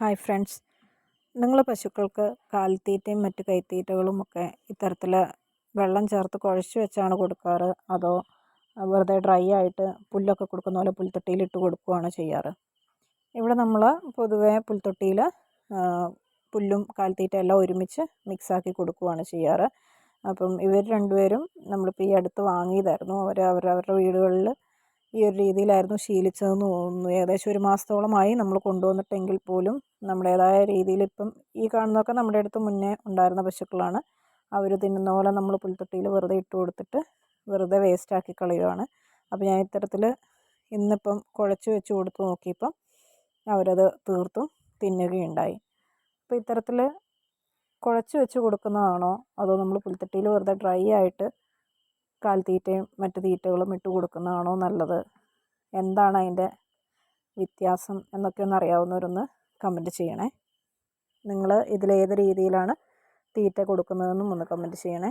Hi friends നിങ്ങൾ പശുക്കൾക്ക് കാൽത്തീറ്റയും മറ്റ് കൈത്തീറ്റകളും ഒക്കെ ഇത്തരത്തിൽ വെള്ളം ചേർത്ത് കുഴച്ച് വെച്ചാണ് കൊടുക്കാറ്? അതോ വെറുതെ ഡ്രൈ ആയിട്ട് പുല്ലൊക്കെ കൊടുക്കുന്ന പോലെ പുൽത്തൊട്ടിയിൽ ഇട്ട് കൊടുക്കുകയാണോ ചെയ്യാറ്? ഇവിടെ നമ്മൾ പൊതുവേ പുൽത്തൊട്ടിയിൽ പുല്ലും കാൽത്തീറ്റ എല്ലാം ഒരുമിച്ച് മിക്സാക്കി കൊടുക്കുകയാണ് ചെയ്യാറ്. അപ്പം ഇവർ രണ്ടുപേരും നമ്മളിപ്പോൾ ഈ അടുത്ത് വാങ്ങിയതായിരുന്നു. അവർ അവരവരുടെ വീടുകളിൽ ഈ ഒരു രീതിയിലായിരുന്നു ശീലിച്ചതെന്ന് തോന്നുന്നു. ഏകദേശം ഒരു മാസത്തോളമായി നമ്മൾ കൊണ്ടുവന്നിട്ടെങ്കിൽ പോലും നമ്മുടേതായ രീതിയിൽ ഇപ്പം ഈ കാണുന്നതൊക്കെ നമ്മുടെ അടുത്ത് മുന്നേ ഉണ്ടായിരുന്ന പശുക്കളാണ്. അവർ തിന്നുന്ന പോലെ നമ്മൾ പുൽത്തൊട്ടിയിൽ വെറുതെ ഇട്ട് കൊടുത്തിട്ട് വെറുതെ വേസ്റ്റാക്കി കളയുകയാണ് അപ്പോൾ ഞാൻ ഇത്തരത്തിൽ ഇന്നിപ്പം കുഴച്ച് വെച്ച് കൊടുത്ത് നോക്കിയപ്പം അവരത് തീർത്തും തിന്നുകയുണ്ടായി. അപ്പോൾ ഇത്തരത്തിൽ കുഴച്ച് വെച്ച് കൊടുക്കുന്നതാണോ? അതോ നമ്മൾ പുൽത്തൊട്ടിയിൽ വെറുതെ ഡ്രൈ ആയിട്ട് കാലിത്തീറ്റയും മറ്റു തീറ്റകളും ഇട്ട് കൊടുക്കുന്നതാണോ നല്ലത്? എന്താണ് അതിന്റെ വ്യത്യാസം എന്നൊക്കെ ഒന്ന് അറിയാവുന്നവരൊന്ന് കമന്റ് ചെയ്യണേ. നിങ്ങൾ ഇതിലേത് രീതിയിലാണ് തീറ്റ കൊടുക്കുന്നതെന്നും ഒന്ന് കമന്റ് ചെയ്യണേ.